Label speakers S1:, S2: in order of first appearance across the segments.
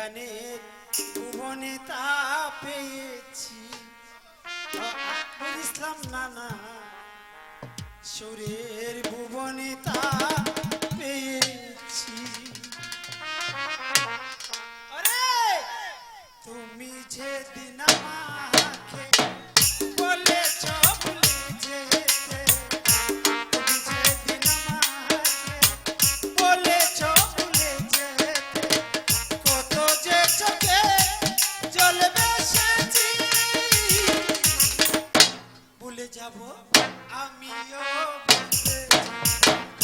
S1: এখানে ভুবনে তা পেয়েছি। ইসলাম নানা সুরের ভুবনে তা পেয়েছি। তুমি যে দিনা A mio padre.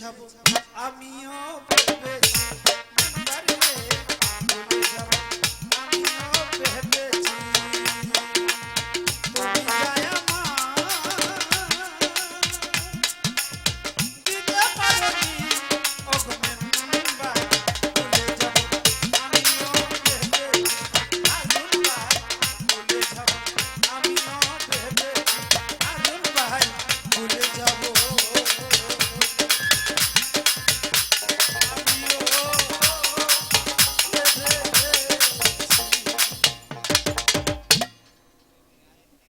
S1: বেছাবো আমিও